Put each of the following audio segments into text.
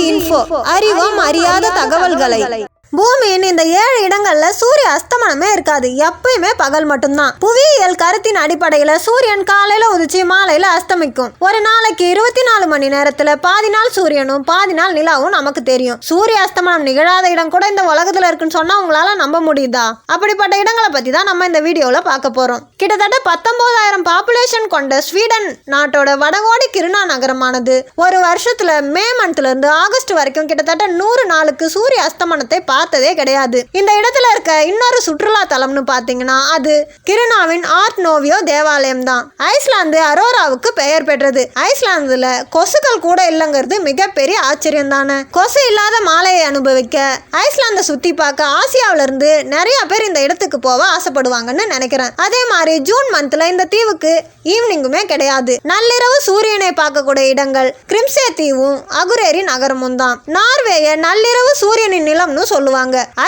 Info அறிவோம் அறியாத தகவல்களை. பூமியின் இந்த ஏழு இடங்கள்ல சூரிய அஸ்தமனமே இருக்காது. எப்பயுமே பகல் மட்டும்தான். புவியியல் கருத்தின் அடிப்படையில சூரியன் காலையில உதிச்சு மாலையில அஸ்தமிக்கும். ஒரு நாளைக்கு இருபத்தி நாலு மணி நேரத்துல பாதி நாள் சூரியனும் பாதி நாள் நிலாவும் நமக்கு தெரியும். சூரிய அஸ்தமனம் நிகழாத இடம் கூட இந்த உலகத்துல இருக்குன்னு சொன்னா உங்களால நம்ப முடியுதா? அப்படிப்பட்ட இடங்களை பத்தி தான் நம்ம இந்த வீடியோல பார்க்க போறோம். கிட்டத்தட்ட பத்தொன்பதாயிரம் பாப்புலேஷன் கொண்ட ஸ்வீடன் நாட்டோட வடகோடி கிருணா நகரமானது. ஒரு வருஷத்துல மே மந்த்ல இருந்து ஆகஸ்ட் வரைக்கும் கிட்டத்தட்ட நூறு நாளுக்கு சூரிய அஸ்தமனத்தை பார்த்ததே கிடையாது. இந்த இடத்துல இருக்க இன்னொரு சுற்றுலா தலம்னு பார்த்தீங்கன்னா அது கிருணாவின் ஆர்ட் நோவியோ தேவாலயம் தான் ஐஸ்லாந்து அரோராவுக்கு பெயர் பெற்றது. ஐஸ்லாந்துல கொசுக்கள் கூட இல்லைங்கிறது மிகப்பெரிய ஆச்சரியம் தானே கொசு இல்லாத மாலையை அனுபவிக்க ஐஸ்லாந்தை சுத்தி பார்க்க ஆசியாவில இருந்து நிறைய பேர் இந்த இடத்துக்கு போக ஆசைப்படுவாங்கன்னு நினைக்கிறேன். அதே மாதிரி ஜூன் மந்த்ல இந்த தீவுக்கு ஈவினிங்குமே கிடையாது. நள்ளிரவு சூரியனை பார்க்கக்கூடிய இடங்கள் கிரிம்சே தீவும் அகுரேரி நகரமும் தான் நார்வேய நள்ளிரவு சூரியனின் நிலம்னு சொல்லுவாங்க.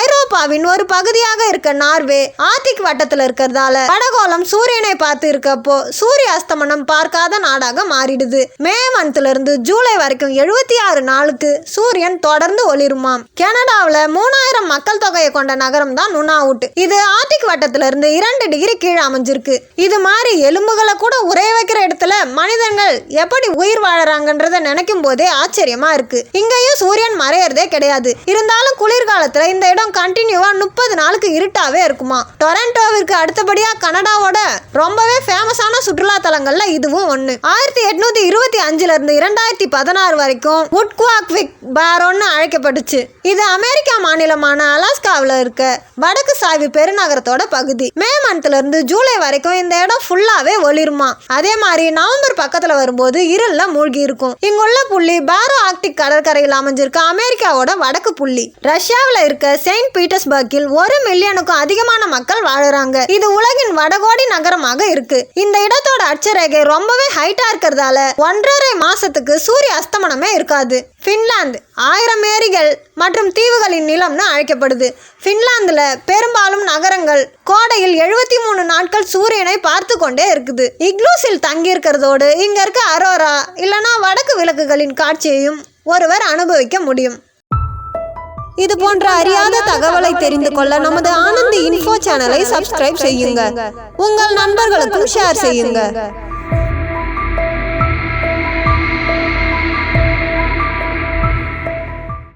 ஐரோப்பாவின் ஒரு பகுதியாக இருக்க நார்வே ஆர்டிக் வட்டத்தில் இருக்கிறதால வடகோளம் சூரியனை பார்த்து இருக்கப்போ சூரிய அஸ்தமனம் பார்க்காத நாடாக மாறிடுது. மே மந்த்ல இருந்து ஜூலை வரைக்கும் எழுபத்தி ஆறு நாளுக்கு சூரியன் தொடர்ந்து ஒளிருமாம். கனடாவில் மூணாயிரம் மக்கள் தொகையை கொண்ட நகரம் தான் நுனாவுட் இது ஆர்டிக் வட்டத்துல இருந்து இரண்டு டிகிரி கீழே அமைஞ்சிருக்கு. இது மாதிரி எலும்புகளை கூட உரைய வைக்கிற இடத்துல மனிதர்கள் எப்படி உயிர் வாழறாங்கன்றத நினைக்கும் போதே ஆச்சரியமா இருக்கு. இங்கேயும் சூரியன் மறையறதே கிடையாது. இருந்தாலும் குளிர்கால காலத்தில் இந்த இடம் கண்டினியூவா முப்பது நாளுக்கு இருட்டாவே இருக்குமா? டொரண்டோவிற்கு அடுத்தபடியாக கனடாவோட ரொம்பவே ஃபேமஸான சுற்றுலா தலங்களில் இதுவும் ஒன்று ஆயிரத்தி எட்நூத்தி இருபத்தி அஞ்சுல இருந்து இரண்டாயிரத்தி பதினாறு வரைக்கும் உட்குவாக்விக் பாரோன்னு அழைக்கப்பட்டுச்சு. இது அமெரிக்கா மாநிலமான அலாஸ்காவில் இருக்க வடக்கு சாய்வு பெருநகரத்தோட பகுதி. மே மந்த்ல இருந்து ஜூலை வரைக்கும் இந்த இடம் ஃபுல்லாவே ஒளிருமா? அதே மாதிரி நவம்பர் பக்கத்தில் வரும்போது இருளில் மூழ்கி இருக்கும். இங்குள்ள புள்ளி பாரோ ஆர்டிக் கடற்கரையில் அமைஞ்சிருக்க அமெரிக்காவோட வடக்கு புள்ளி. ரஷ்யாவில் இருக்க செயின்ட் பீட்டர்ஸ்பர்க்கில் ஒரு மில்லியனுக்கும் அதிகமான மக்கள் வாழுறாங்க. இது உலகின் வடகோடி நகரமாக இருக்கு. இந்த இடத்தோட அட்சரேகை ரொம்பவே ஹைட்டா இருக்கிறதால ஒன்றரை மாசத்துக்கு சூரிய அஸ்தமனமே இருக்காது. ஃபின்லாந்து ஆயிரம் ஏரிகள் மற்றும் தீவுகளின் நிலம்னு அழைக்கப்படுது. ஃபின்லாந்துல பெரும்பாலும் நகரங்கள் கோடையில் எழுபத்தி மூணு நாட்கள் சூரியனை பார்த்து கொண்டே இருக்குது. இக்லூஸில் தங்கி இருக்கிறதோடு இங்க இருக்க அரோரா இல்லனா வடக்கு விளக்குகளின் காட்சியையும் ஒருவர் அனுபவிக்க முடியும். இது போன்ற அறியாத தகவலை தெரிந்து கொள்ள நமது ஆனந்தி இன்ஃபோ சேனலை சப்ஸ்கிரைப் செய்யுங்க. உங்கள் நண்பர்களுக்கும் ஷேர் செய்யுங்க.